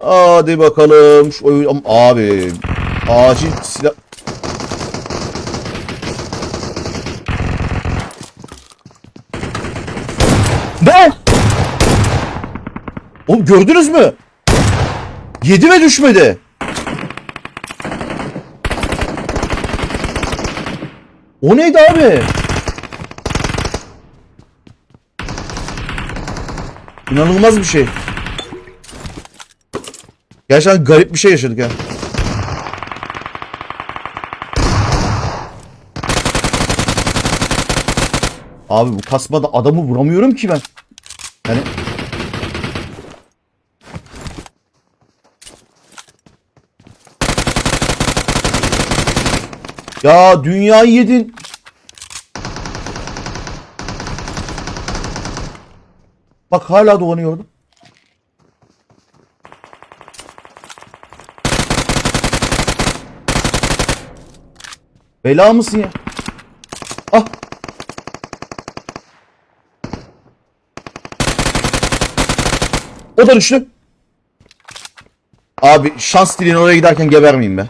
Hadi bakalım. Şu oyun... Abi. Acil silah... Ne? Oğlum gördünüz mü? Yedi ve düşmedi. O neydi abi? İnanılmaz bir şey. Gerçekten garip bir şey yaşadık ya. Abi bu kasmada adamı vuramıyorum ki ben. Yani Ya dünyayı yedin. Bak hala dolanıyordum. Bela mısın ya? Ah. O da düştü. Abi şans dileğine oraya giderken geber miyim be?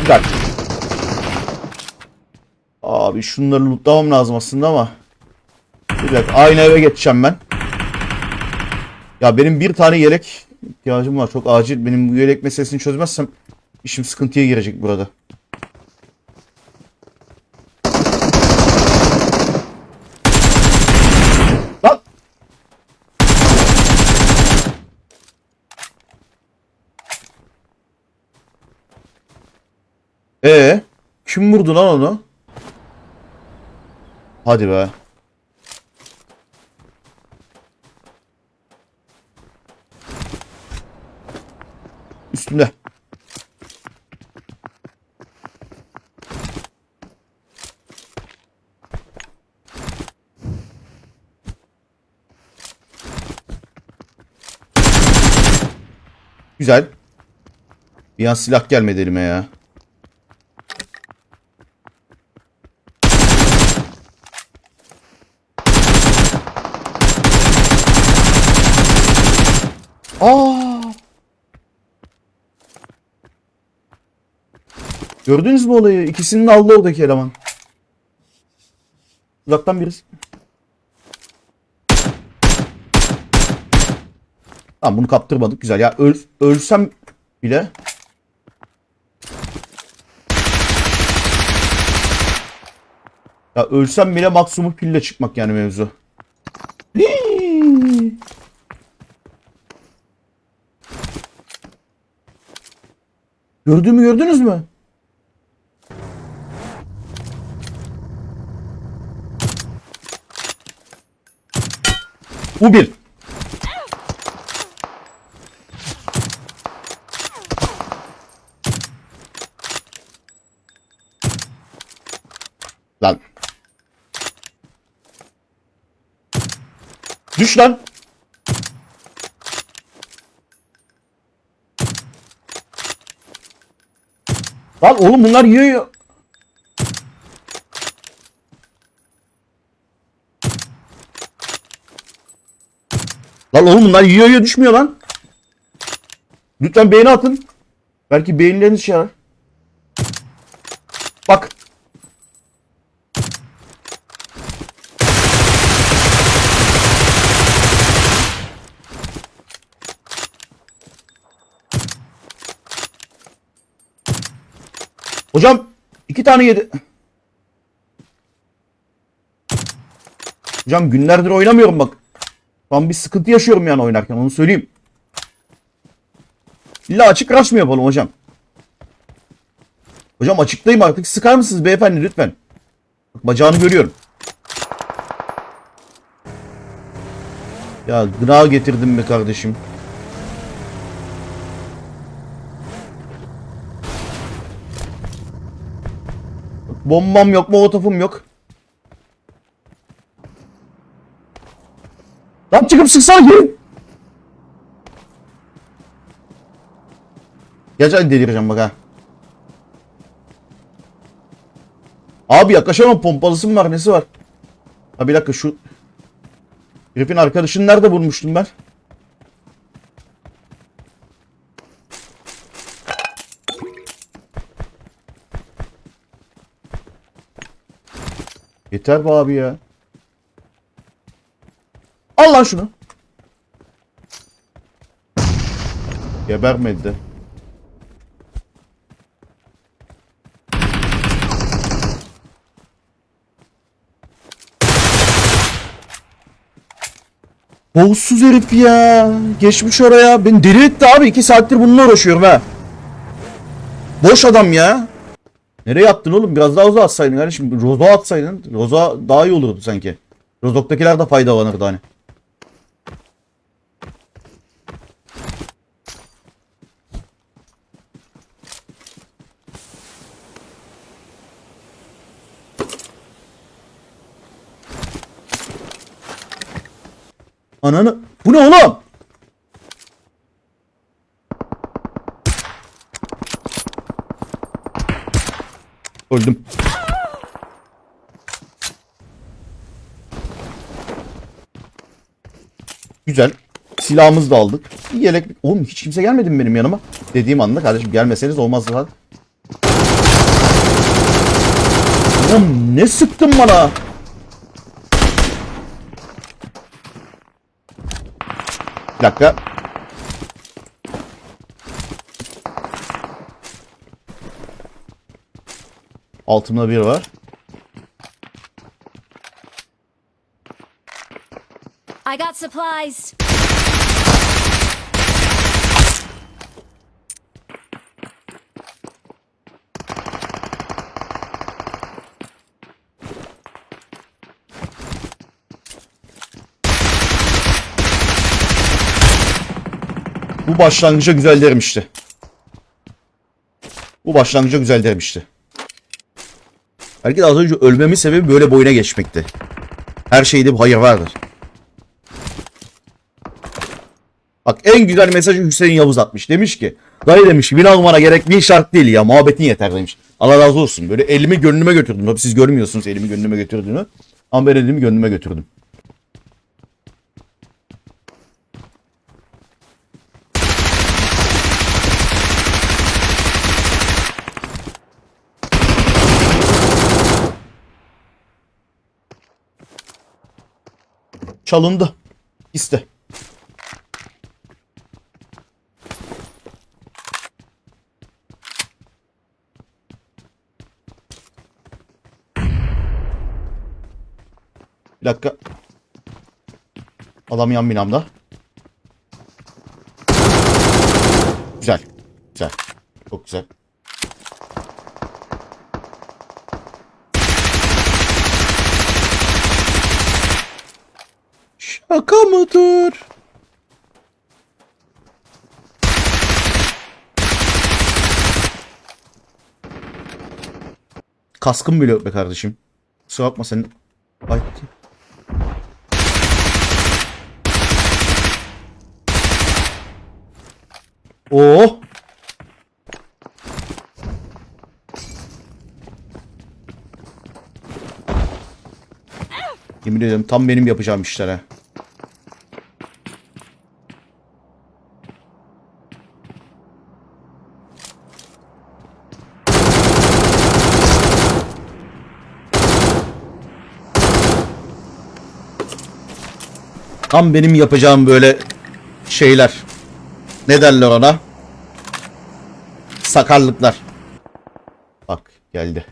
Güzel. Abi şunları lootlamam lazım aslında ama. Bir dakika aynı eve geçeceğim ben. Ya benim bir tane yelek ihtiyacım var. Çok acil. Benim bu yelek meselesini çözmezsem işim sıkıntıya girecek burada. Lan! Ee, kim vurdu lan onu? Hadi be. Üstümde. Güzel. Bir an silah gelmedi elime ya. Gördünüz mü olayı? İkisinin de aldı oradaki eleman. Uzaktan birisi. Tamam bunu kaptırmadık. Güzel. Ya öl, ölsem bile Ya ölsem bile maksimum pille çıkmak yani mevzu. Hii. Gördüğümü gördünüz mü? Bu bir. Lan. Düş lan. Lan oğlum bunlar yiyor. Lan oğlum bunlar yiyor yiyor düşmüyor lan. Lütfen beğeni atın. Belki beğenileriniz şey yarar. Bak. Hocam iki tane yedi. Hocam günlerdir oynamıyorum bak. Ben bir sıkıntı yaşıyorum yani oynarken onu söyleyeyim. İlla açık rush mı yapalım hocam? Hocam açıktayım artık. Sıkar mısınız beyefendi lütfen? Bak, bacağını görüyorum. Ya gına getirdim be kardeşim. Bombam yok, molotofum yok. Lan çıkıp sıksana gelin. Gerçekten delireceğim bak ha. Abi yaklaşamam pompalısı mı var nesi var? Ha bir dakika şu Herifin arkadaşını nerede bulmuştum ben? Yeter be abi ya. Al lan şunu. Gebermedi de. Boğuzsuz herif ya. Geçmiş oraya. Beni deli etti abi. iki saattir bununla uğraşıyorum ha. Boş adam ya. Nereye attın oğlum? Biraz daha uzağa atsaydın kardeşim. Rozo atsaydın. Rozo daha iyi olurdu sanki. Rozok'takiler de faydalanırdı hani. Ananı. Bu ne oğlum? Öldüm. Güzel. Silahımızı da aldık. Bir yelek... Oğlum hiç kimse gelmedi mi benim yanıma? Dediğim anda kardeşim gelmeseniz olmaz lan. Oğlum ne sıktın bana? Bir dakika. Altımda bir var. I got supplies. Bu başlangıca güzel dermişti. Bu başlangıca güzel dermişti. Belki de az önce ölmemin sebebi böyle boyuna geçmekti. Her şeyde bir hayır vardır. Bak en güzel mesajı Hüseyin Yavuz atmış. Demiş ki dayı demiş win almana gerek bir şart değil ya muhabbetin yeter demiş. Allah razı olsun. Böyle elimi gönlüme götürdüm. Tabii siz görmüyorsunuz elimi gönlüme götürdüğünü. Ama ben elimi gönlüme götürdüm. Çalındı. İste. Bir dakika. Adam yan binamda. Güzel. Güzel. Çok güzel. Şaka mıdır? Kaskım bile yok be kardeşim. Kusura bakma sen. Ay. Oh. Yemin ederim tam benim yapacağım işler Tam benim yapacağım böyle şeyler. Ne derler ona? Sakarlıklar. Bak geldi.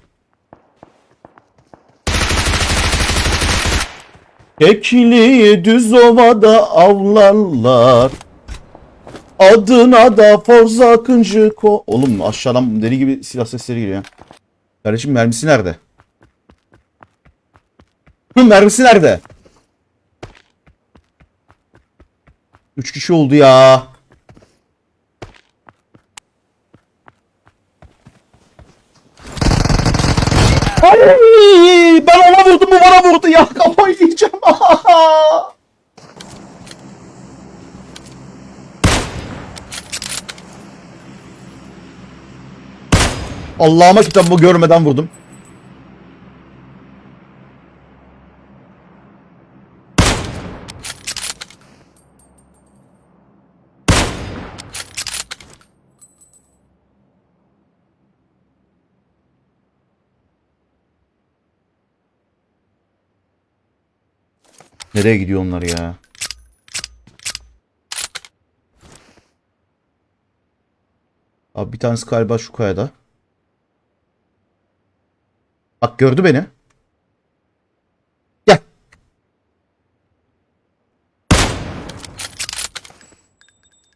Ekili düz ovada avlarlar. Adına da Forza Akıncı ko... Oğlum aşağıdan deli gibi silah sesleri geliyor. Kardeşim mermisi nerede? Mermisi nerede? Üç kişi oldu ya. Ay, ben ona vurdum bu bana vurdu ya kafayı yiyeceğim. Allah'ıma kitabımı görmeden vurdum. Nereye gidiyor onlar ya? Abi bir tanesi galiba şu kayada. Bak gördü beni. Gel.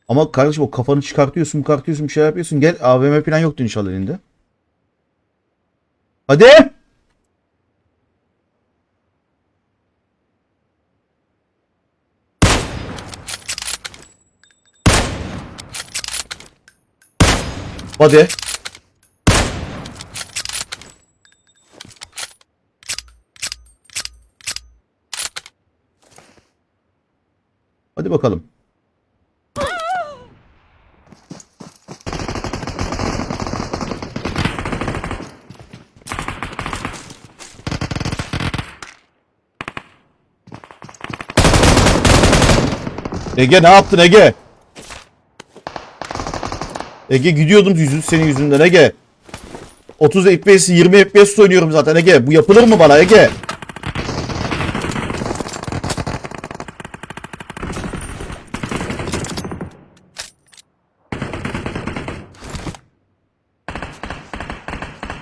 Ama kardeşim o kafanı çıkartıyorsun, çıkartıyorsun, bir şey yapıyorsun. Gel AVM falan yoktu inşallah elinde. Hadi. Hadi. Hadi bakalım. Ege ne yaptın Ege? Ege gidiyordum yüzün senin yüzünden Ege. 30 FPS 20 FPS oynuyorum zaten Ege. Bu yapılır mı bana Ege?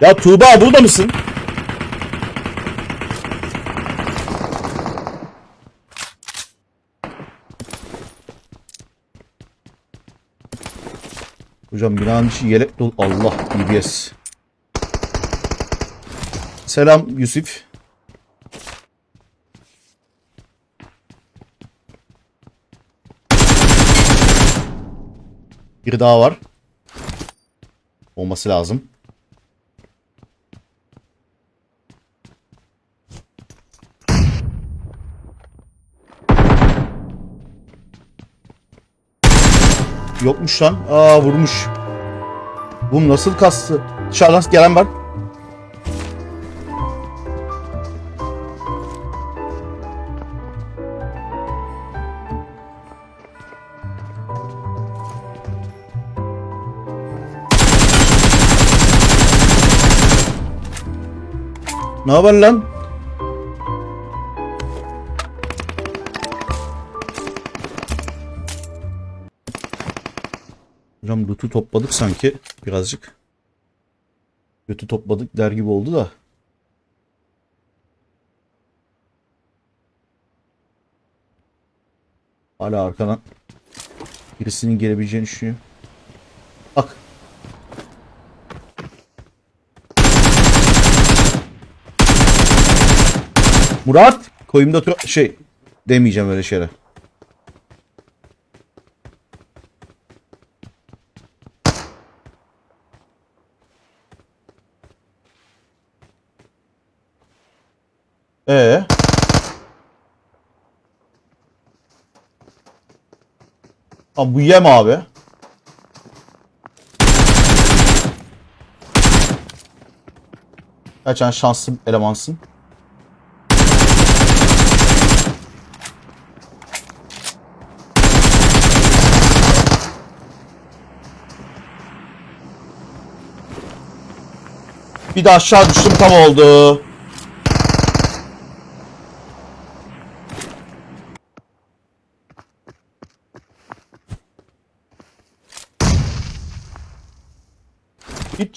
Ya Tuğba burada mısın? Hocam binanın içi yelek dolu. Allah EBS. Selam Yusuf. Bir daha var. Olması lazım. Yokmuş lan. Aa vurmuş. Bu nasıl kastı? Dışarıdan gelen var. Ne haber lan? Loot'u topladık sanki birazcık. Götü topladık der gibi oldu da. Hala arkadan birisinin gelebileceğini düşünüyorum. Bak. Murat koyumda şey demeyeceğim öyle şeyler. Ee. Abi bu yem abi. Gerçekten şanslı elemansın. Bir de aşağı düştüm tam oldu.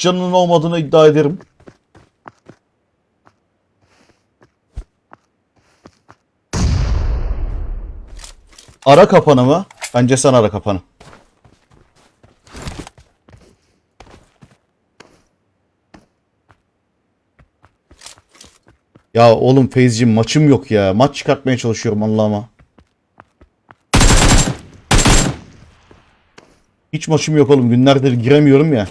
Canının olmadığını iddia ederim. Ara kapanı mı? Bence sen ara kapanı. Ya oğlum Feyzciğim maçım yok ya. Maç çıkartmaya çalışıyorum Allah'ıma. Hiç maçım yok oğlum. Günlerdir giremiyorum ya.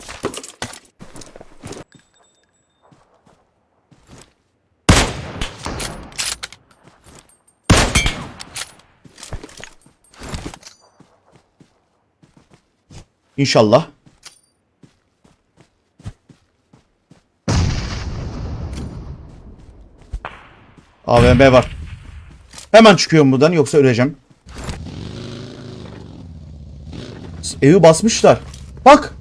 İnşallah. AVM var. Hemen çıkıyorum buradan yoksa öleceğim. Evi basmışlar. Bak.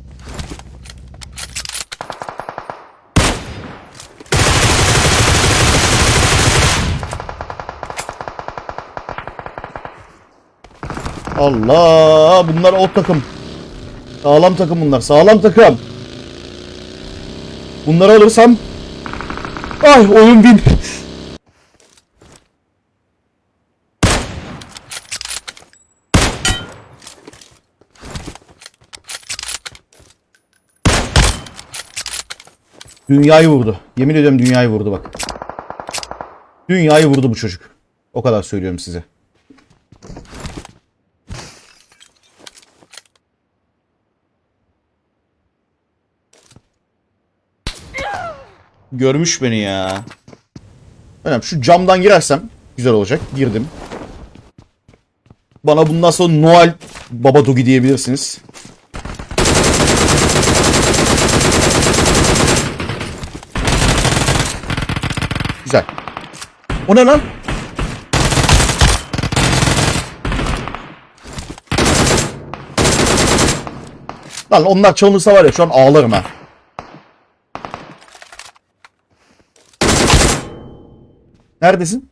Allah bunlar o takım. Sağlam takım bunlar. Sağlam takım. Bunları alırsam Ay oyun bin. Dünyayı vurdu. Yemin ediyorum dünyayı vurdu bak. Dünyayı vurdu bu çocuk. O kadar söylüyorum size. Görmüş beni ya. Önemli. Şu camdan girersem güzel olacak. Girdim. Bana bundan sonra Noel Baba Dogi diyebilirsiniz. Güzel. O ne lan? Lan onlar çalınırsa var ya şu an ağlarım ha. Neredesin?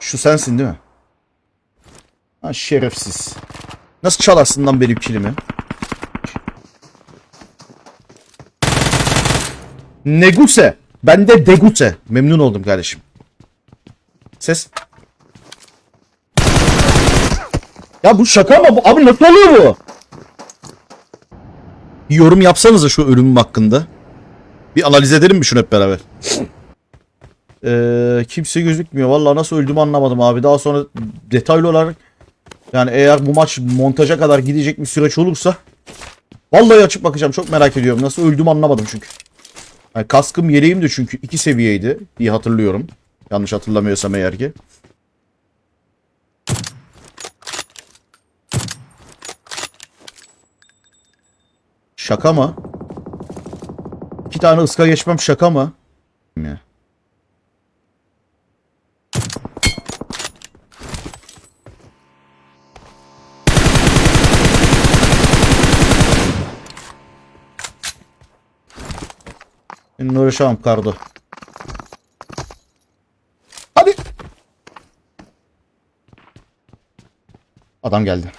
Şu sensin değil mi? Ha şerefsiz. Nasıl çalarsın lan benim kilimi? Neguse. Ben de Deguse. Memnun oldum kardeşim. Ses. Ya bu şaka mı? Abi nasıl oluyor bu? Bir yorum yapsanıza şu ölümüm hakkında. Bir analiz edelim mi şunu hep beraber? Ee, kimse gözükmüyor. Vallahi nasıl öldüğümü anlamadım abi. Daha sonra detaylı olarak yani eğer bu maç montaja kadar gidecek bir süreç olursa vallahi açıp bakacağım. Çok merak ediyorum. Nasıl öldüğümü anlamadım çünkü. Yani kaskım yeleğim de çünkü iki seviyeydi diye hatırlıyorum. Yanlış hatırlamıyorsam eğer ki. Şaka mı? İki tane ıska geçmem şaka mı? Ya. Uğraşamam Kardo. Hadi. Adam geldi.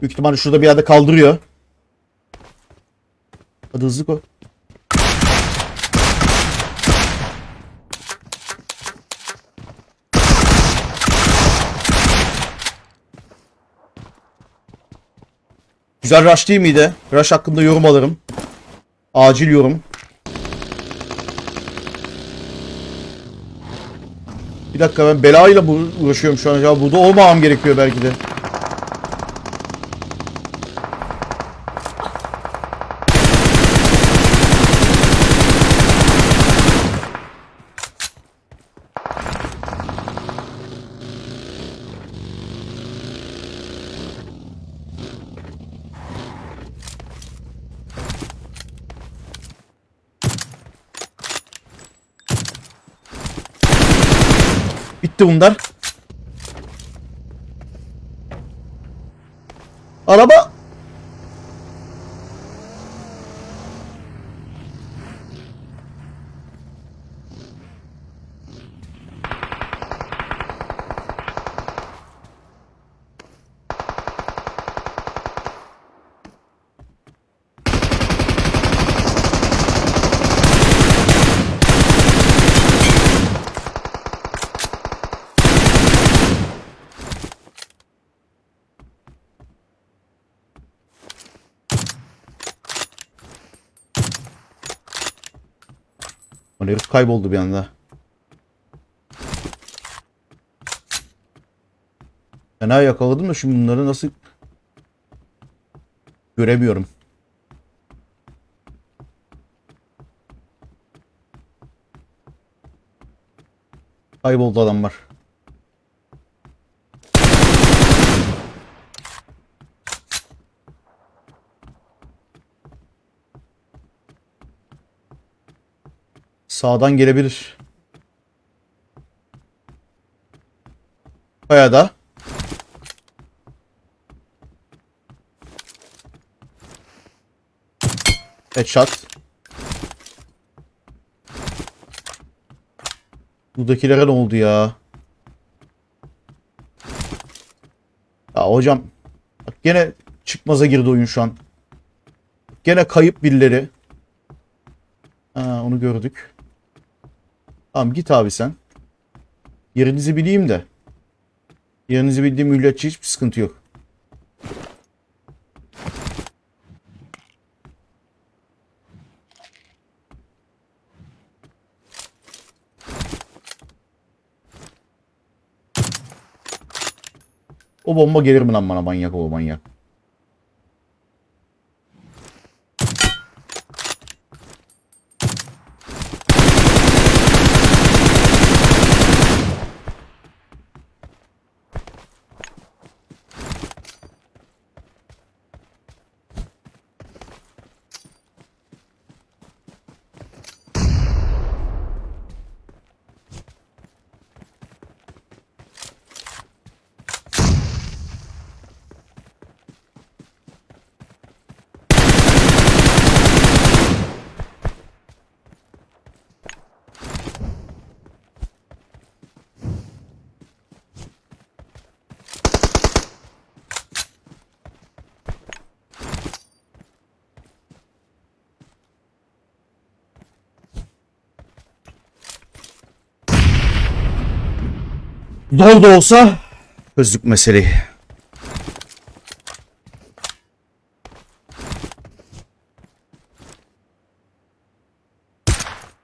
Büyük ihtimalle şurada bir yerde kaldırıyor. Hadi hızlı koy. Güzel rush değil miydi? Rush hakkında yorum alırım. Acil yorum. Bir dakika ben belayla uğraşıyorum şu an. Ya burada olmamam gerekiyor belki de. Bitti bunlar. Araba. Lan herif kayboldu bir anda. Fena yakaladım da şimdi bunları nasıl göremiyorum. Kayboldu adamlar. Sağdan gelebilir. Kayada. Headshot. Buradakilere ne oldu ya? Ya hocam. Bak gene çıkmaza girdi oyun şu an. Gene kayıp birileri. Ha, onu gördük. Tamam git abi sen. Yerinizi bileyim de. Yerinizi bildiğim müddetçe hiçbir sıkıntı yok. O bomba gelir mi lan bana manyak o manyak. Zor da olsa çözdük meseleyi.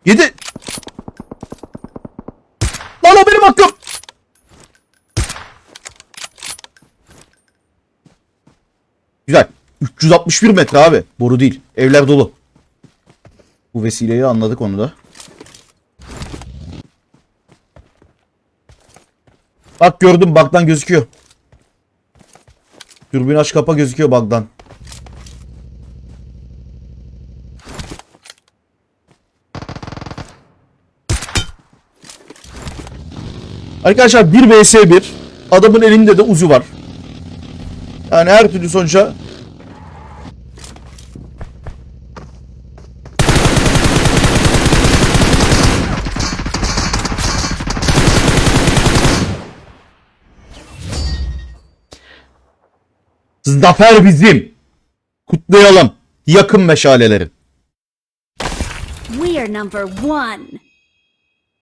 Yedi. Lan o benim hakkım. Güzel. 361 metre abi. Boru değil. Evler dolu. Bu vesileyle anladık onu da. Bak gördüm bug'dan gözüküyor. Dürbün aç kapa gözüküyor bug'dan. Arkadaşlar 1 vs 1. Adamın elinde de uzu var. Yani her türlü sonuca Zafer bizim. Kutlayalım. Yakın meşaleleri. We are number one.